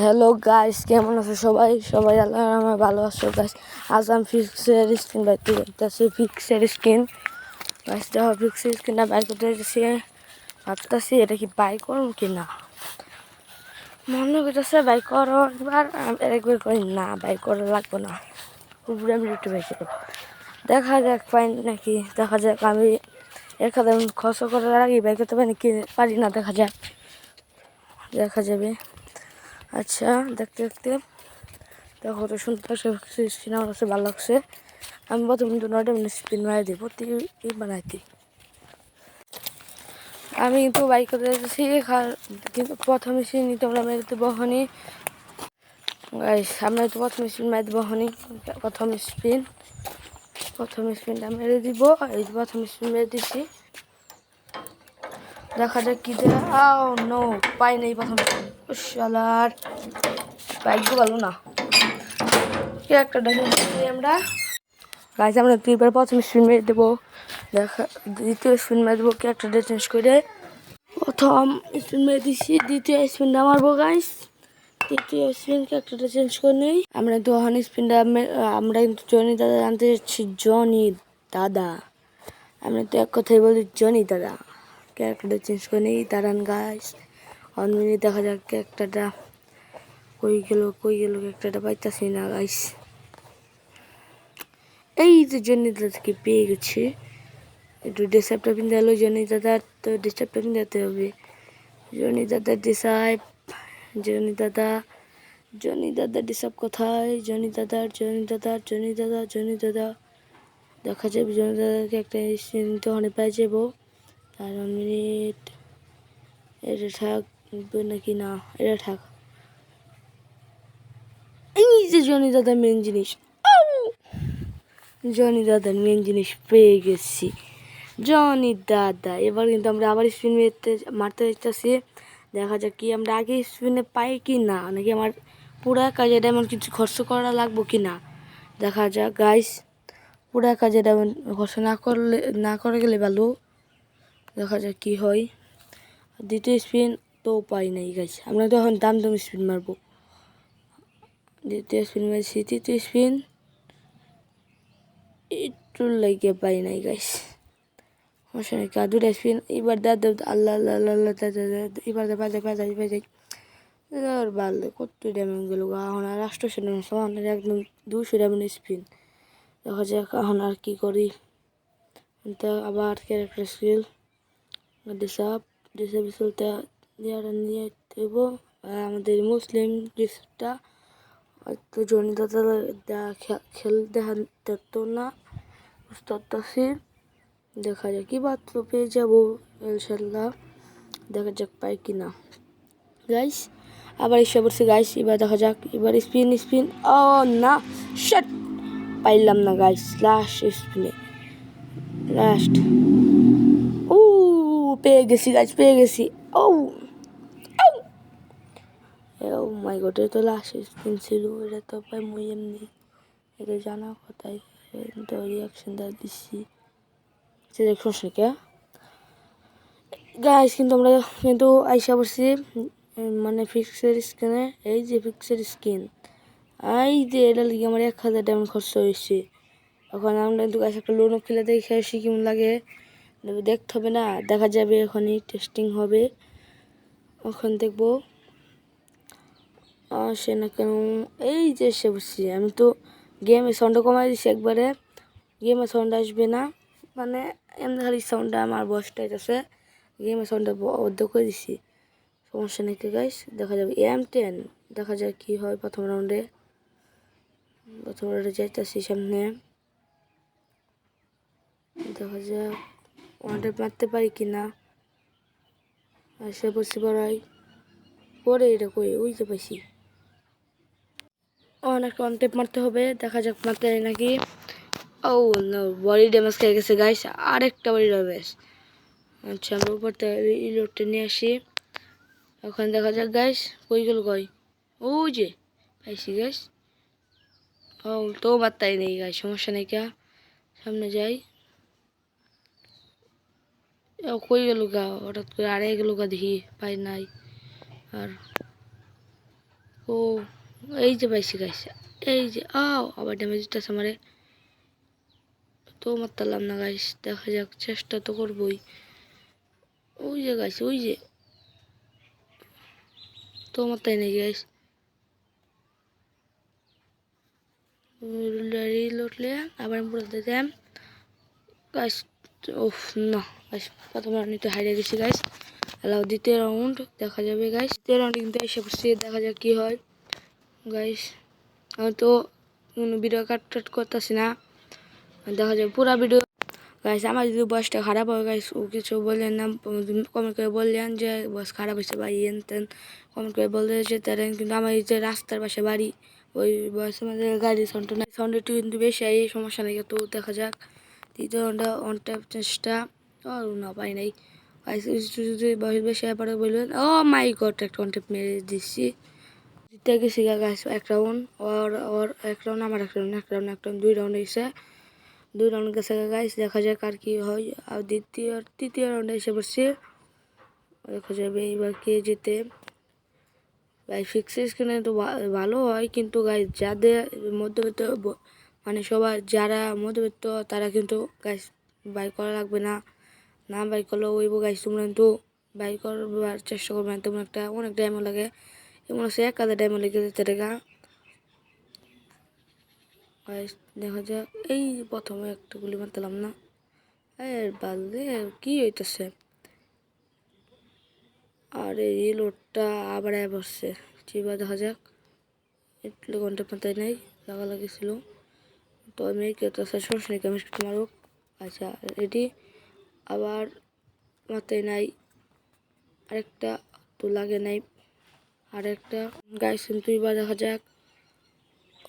Hello guys কেমন আছো সবাই? সবাই আল্লাহ আমার ভালো আছো গাইস আজ আমি ফিক্সের স্ক্রিন বাইর করতেছি ফিক্সের স্ক্রিন গাইস দেখো ফিক্সের স্ক্রিনটা বাইর করতে যাচ্ছি। ভাবতেছি এটা কি বাই করুন কি না মনে করতেছে বাই করো আমি একবার করি না বাই করা লাগবে না। উপরে আমি একটু বাই করব। দেখা যাক, পাই নাকি, দেখা যাক, আমি এক হাজার খরচ করার আগে বাই করতে পারি কি পারি না, দেখা যাক। দেখা যাবে। আচ্ছা দেখতে দেখতে। দেখো কত সুন্দর স্পিন আমার কাছে ভালো লাগছে। আমি প্রথম কিন্তু নয়টা মিনিট স্পিন মারি দিই প্রতি বানাইতে আমি কিন্তু বাইক করতে যাচ্ছি কিন্তু প্রথম স্পিন নিতে আমরা মেরে দেবো হনি। আমরা তো প্রথম স্পিন মারি দেবো হনি, প্রথম স্পিন প্রথম স্পিনটা মেরে দিব এই প্রথম স্পিন মেরে দিচ্ছি। দেখা যাক কি আও নো পাই নেই প্রথম শালার বাইক ভালো না। কি একটা দেখি আমরা। গাছ আমরা দুইবার প্রথম স্পিন মেরে দেবো। দেখা, দ্বিতীয় স্পিন মেরে দেবো। কি চেঞ্জ করে। প্রথম স্পিন মেরে দিচ্ছি দ্বিতীয় স্পিনটা মারবো গাইস তৃতীয় স্পিন ক্যারেক্টারটা চেঞ্জ করে নিই। আমরা তো হানি স্পিনটা আমরা কিন্তু জনি দাদা জানতে চাচ্ছি জনি দাদা। আমরা তো এক কথাই বলি, জনি দাদা। ক্যারেক্টারটা চেঞ্জ করে নিই দাঁড়ান গাছ অন দেখা যাক ক্যারেক্টারটা কই গেল কই গেল ক্যারেক্টারটা পাইতাছি না গাইস এই যে জনি দাদাকে পেয়ে গেছে একটু ডিসাইপটা পিনতে হলো জনি দাদার তো ডিসাইপটা পিনতে হবে জনি দাদার ডিসাইপ জনি দাদা জনি দাদা ডিসাইপ কোথায় জনি দাদার জনি দাদার জনি দাদা জনি দাদা দেখা যাবে জনি দাদাকে একটা তো অনেক পাই যাব তার মিনিট এটা থাকবে নাকি না এটা থাক এই যে জনি দাদার মেন জিনিস। জনি দাদার মেন জিনিস পেয়ে গেছি। জনি দাদা, এবার কিন্তু আমরা আবার স্পিন মারতে মারতে যাচ্ছি দেখা যাক কি আমরা আগে স্পিনে পাই কি না, নাকি আমার পুরা কাজে এমন কিছু খরচ করা লাগবো কি না। দেখা যাক গাইস পুরা কাজে এমন খরচ না করলে, না করে গেলে ভালো। দেখা যাক কি হয়। দ্বিতীয় স্পিন তো পাই নাই গাইস আমরা তো এখন দাম দাম স্পিন মারবো। দ্বিতীয় স্পিন মারছি, তৃতীয় স্পিন একটু লাগে পাই নাই গাইস সমস্যা কা দুটা স্পিন এবার দা, দে আল্লাহ আল্লাহ আল্লাহ আল্লাহ, দা দা এবার দা বাজাই বাজাই বাজাই আর ভালো কত ড্যামেজ গেল এখন আর আষ্টশো ড্যামেজ সমান একদম দুশো ড্যামেজ স্পিন দেখা যাক এখন আর কি করি। তো আবার ক্যারেক্টার স্কিল ডিসাপ ডিসাপ স্কিলটা দেওয়াটা নিয়ে দেব আমাদের মুসলিম ডিসটা তো জনি দাদা খেল দেখা দেখতো না। বুঝতে পারতাছি দেখা যাক কি মাত্র পেয়ে যাব ইনশাল্লাহ দেখা যাক পাই কি না। গাইস আবার এসে পড়ছে গাইস এবার দেখা যাক, এবার স্পিন স্পিন ও না শট পাইলাম না গাইস লাস্ট স্পিনে লাস্ট পেয়ে গেছি গাইস পেয়ে গেছি। ও ও মাই গড তো লাস্ট স্পিন ছিল, এটা তো পাই মুই এমনি, এটা জানা কথাই তো রিয়াকশন দেওয়া দিচ্ছি সমস্যা কে গাইস কিন্তু আমরা কিন্তু আইসা পড়ছি মানে ফিক্সের স্ক্রিনে এই যে ফিক্সের স্ক্রিন এই যে এটা লিগে আমার এক হাজার ডায়মন্ড খরচ হয়েছে। এখন আমরা কিন্তু গাছ একটা লোনও খেলে দেখে কেমন লাগে। দেখতে হবে না, দেখা যাবে এখনই টেস্টিং হবে। ওখান দেখব। সে না কেন, এই যে সে বসছি আমি তো গেমের সাউন্ডটা কমাই দিচ্ছি একবারে। গেমের সাউন্ড আসবে না মানে এমনি খালি সাউন্ডটা আমার বসটাই আছে গেমের সাউন্ডটা বদ্ধ করে দিছি। সমস্যা নেই গাইস দেখা যাবে এম টেন দেখা যায় কি হয় প্রথম রাউন্ডে প্রথম রাউন্ডে যাইতেছি সামনে। দেখা যাক। ওয়ানটা মারতে পারি কি না? আসে বসে পড়াই পরে এটা কই, ওই যে পাইছি। অনেক কন্টেপ মারতে হবে, দেখা যাক মারতে নাকি। ও বডি ড্যামেজ খেয়ে গেছে গাইস আরেকটা বডি ড্যামেজ আচ্ছা আমরা উপর ইলোডটা নিয়ে আসি। ওখানে দেখা যাক গাইস কই গেল, কই? ও যে, পাইছি গাইস ও তো বার্তাই নেই গাইস সমস্যা নেই কা। সামনে যাই। কই গেল গা? হঠাৎ করে আড়ে গেল গা দেখি, পাই নাই। আর ও, এই যে পাইছি গাইস এই যে, আও, আবার ড্যামেজ দিতেছে আমারে। তো মারতাম না গাইস দেখা যাক, চেষ্টা তো করবই। ওই যে গাইস ওই যে। তো মারতাই নেই গাইস লুটলে আবার পুরো গাইস ওফ না গাইস প্রথম রাউন্ড হারিয়ে গেছি গাইস এলাও দ্বিতীয় রাউন্ড দেখা যাবে গাইস দ্বিতীয় রাউন্ড কিন্তু এসে দেখা যাক কি হয় গাইস আমি তো ভিডিও কাট টাট করতেছি না। দেখা যাবে পুরো ভিডিও গাইস আমার যদি বয়সটা খারাপ হয় গাইস ও কিছু বললেন না কমেন্ট করে বললেন যে বয়স খারাপ হয়েছে বা ইয়েন তেন কমেন্ট করে বলতে যেতে পারেন কিন্তু আমার এই যে রাস্তার পাশে বাড়ি, ওই বয়সের মধ্যে গাড়ি সাউন্ড নাই সাউন্ড একটু কিন্তু বেশি, এই সমস্যা নেই, তো দেখা যাক। দ্বিতীয় রাউন্ডটা অন ট্যাপ চেষ্টা। ও না পাই নাই। যদি বয়স বেশি হয় পরে বলবেন, ও মাই গড একটা অন ট্যাপ মেরে দিচ্ছি জিতে গেছি গাইস এক রাউন্ড ওর ওর, এক রাউন্ড আমার এক রাউন্ড এক রাউন্ড এক রাউন্ড দুই রাউন্ড এসে। দুই রাউন্ড গেছে গাইস দেখা যাক আর কি হয়। আর দ্বিতীয়, তৃতীয় রাউন্ডে এসে পড়ছি। দেখা যাবে এবার কে জিতে। গাই ফিক্সেস কিনে তো ভালো হয়, কিন্তু গাই যাদের মধ্যবিত্ত মানে সবার যারা মধ্যবিত্ত তারা কিন্তু গাইস বাই করা লাগবে না। না বাই করলেও ওইব গাইস তোমরা কিন্তু বাই করবার চেষ্টা করবে না। তেমন একটা অনেক টাইমও লাগে। এমন হচ্ছে এক কাদের টাইমও লেগে যেতে গাইস দেখা যাক। এই প্রথমে একটা গুলি মারতাম না। এর বাদে কি হইতেছে? আর এই লোডটা আবার বসছে। চিবা দেখা যাক। একটু ঘণ্টা পাতায় নেই লাগা লাগিয়েছিল তো আমি কেটেছে সমস্যা আমি মারুক। আচ্ছা রেডি আবার মাথায় নাই। আরেকটা তো লাগে নাই। আরেকটা। গাইস কিন্তু এবার দেখা যাক।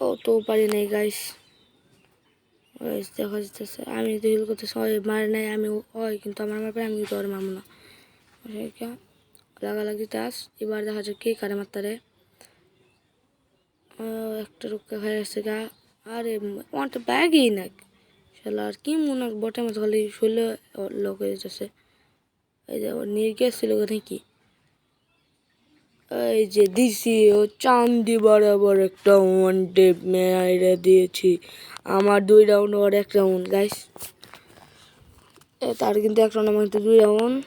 ও, তো পারি নাই গাইস দেখা যাচ্ছে আমি তো হিল করতে সবাই মারে নাই, আমি ওই কিন্তু আমার মারবে, আমি তো আর মারবো না। লাগালাগি টাস। এবার দেখা যাক কে কারে মারতারে। একটা রক্ষা খাই আসছে গা। আরে ওটা ব্যাগই না শালা, আর কি মনে বটে মাছ খালি শরীরে লোক হয়ে যাচ্ছে। এই যে নিয়ে গেছিল নাকি এই যে দিছি, ও চান্দি বরাবর একটা ওয়ান টেপ মেরে দিয়েছি। আমার দুই রাউন্ড ওর এক রাউন্ড গাইস তার কিন্তু এক রাউন্ড আমার দুই রাউন্ড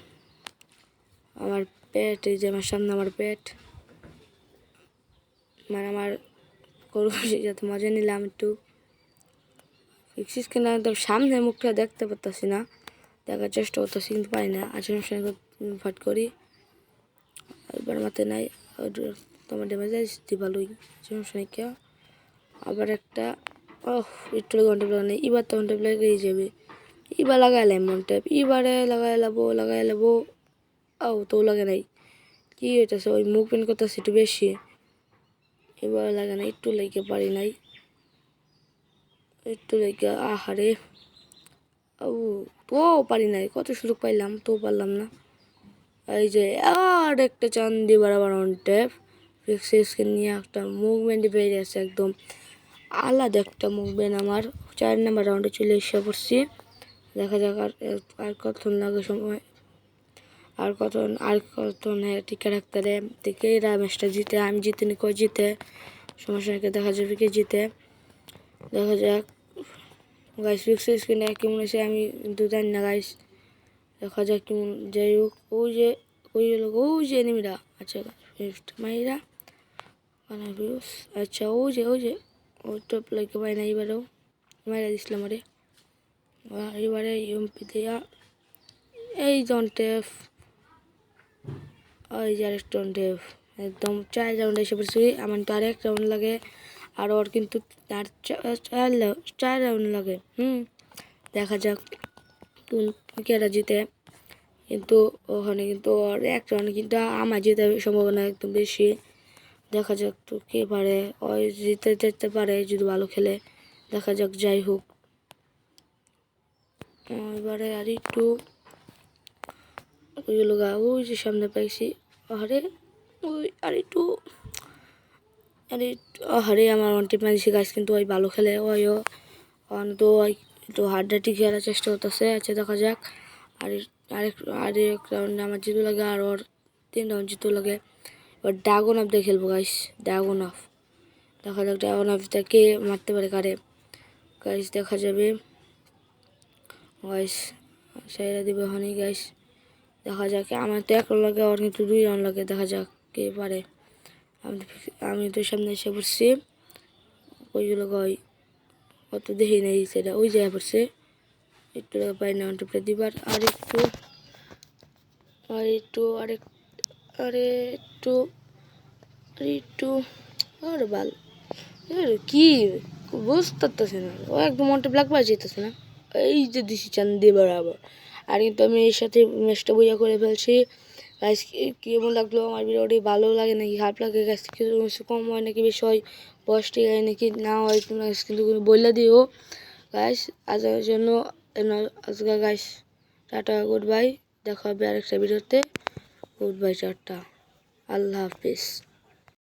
আমার পেট, এই যে আমার সামনে আমার পেট। মানে আমার গরু যাতে মজা নিলাম একটু। ফিক্সিস কিনা একদম সামনে মুখটা দেখতে পারতাছি না, দেখার চেষ্টা করতেছি কিন্তু পাই না। আজকে সঙ্গে ফাট করি। এবার মাথায় নাই তোমার ড্যামেজ আসতে ভালোই নেই কেউ। আবার একটা, ওহ, একটু ঘণ্টা প্লেয়ার নেই। এবার তো ঘণ্টা প্লেয়ার গিয়ে যাবে। এবার লাগাইলাম মন ট্যাপ এবারে লাগাই লাবো লাগাই লাবো ও তো লাগে নাই। কি হইতেছে, ওই মুভমেন্ট করতেছে একটু বেশি। এবার লাগে না, একটু লেগে পারি নাই। একটু লেগে, আহারে। ও তো পারি নাই, কত সুযোগ পাইলাম তো পারলাম না। এই যে আর একটা চান্দি বাড়াবার অন ট্যাপ ফিক্সেসকে নিয়ে একটা মুভমেন্ট বেরিয়ে আছে একদম। আলাদা একটা মুভমেন্ট আমার। চার নাম্বার রাউন্ডে চলে এসে পড়ছি। দেখা যাক আর আর কতক্ষণ লাগে সময় আর কত আর কত টিকে রাখতে রে এরা ম্যাচটা জিতে। আমি জিতে নি, কই জিতে? সমস্যা নেই, দেখা যাবে কে জিতে। দেখা যাক। গাইস ফিক্সেস কিনে কেমন আছে আমি কিন্তু জানি না গাইস দেখা যাক কেমন, যাই হোক। ওই যে, ওই লোক ওই যে এনিমিরা আচ্ছা ফিফট মাইরা। আচ্ছা ওই যে ওই যে। ওই টপ লাগে পাই না এবারেও মাইরা দিছিলাম, আরে। এবারে ইউএমপি দিয়া। এই জন টেফ ওই যে আরেক একদম চার রাউন্ড এসে পড়ছি। আমার তো আরেক রাউন্ড লাগে, আর ওর কিন্তু তার চার রাউন্ড লাগে। হুম, দেখা যাক কেরা জিতে। কিন্তু ওখানে কিন্তু ওর এক রাউন্ড কিন্তু আমার জিতে সম্ভাবনা একদম বেশি। দেখা যাক তো কে পারে, ওই জিতে যেতে পারে, যদি ভালো খেলে। দেখা যাক, যাই হোক। এবারে আর একটু ওইগুলো গা ওই যে সামনে পাইছি আরে, ওই, আর একটু, আরে আরে, আমার ওয়ান টিপ গাছ কিন্তু ওই ভালো খেলে, ওই অন তো ওই একটু হাড্ডাটি খেলার চেষ্টা করতেছে আচ্ছা দেখা যাক। আর আরেক আরেক রাউন্ডে আমার জিতু লাগে, আর ওর তিন রাউন্ড জিতু লাগে। এবার ড্রাগন অফ দিয়ে খেলব গাইস ড্রাগন অফ দেখা যাক ড্রাগন আপটা কে মারতে পারে কারে। গাইস দেখা যাবে। গাইস সেরা দিবে হানি গাইস দেখা যাক। আমার তো এক লাগে ওর কিন্তু দুই রাউন্ড লাগে দেখা যাক কে পারে। আমি আমি তো সামনে এসে পড়ছি। ওইগুলো গই অত দেখি নেই সেটা। ওই জায়গায় পড়ছে। একটু পাই না টুপটা দিবার আর একটু আর একটু আরেক আরে একটু আরে একটু। আর বাল। কি? বুঝতে পারতেছে না। ও একদম মনটা ব্ল্যাক বাজ যেতেছে না। এই যে দিছি চান্দি বরাবর আর কিন্তু আমি এর সাথে ম্যাচটা বইয়া করে ফেলছি। গাইস কেমন লাগল? আমার ভিডিওটি ভালো লাগে নাকি খারাপ লাগে? গাছ কিছু কম হয় নাকি, বেশি হয়, বয়সটি হয় নাকি, না হয়, তোমরা কিন্তু বললে দিও। গাইস আজকের জন্য আজকে গাইস টাটা গুড বাই দেখা হবে আরেকটা ভিডিওতে। Good bye ta ta. Allah হাফিজ।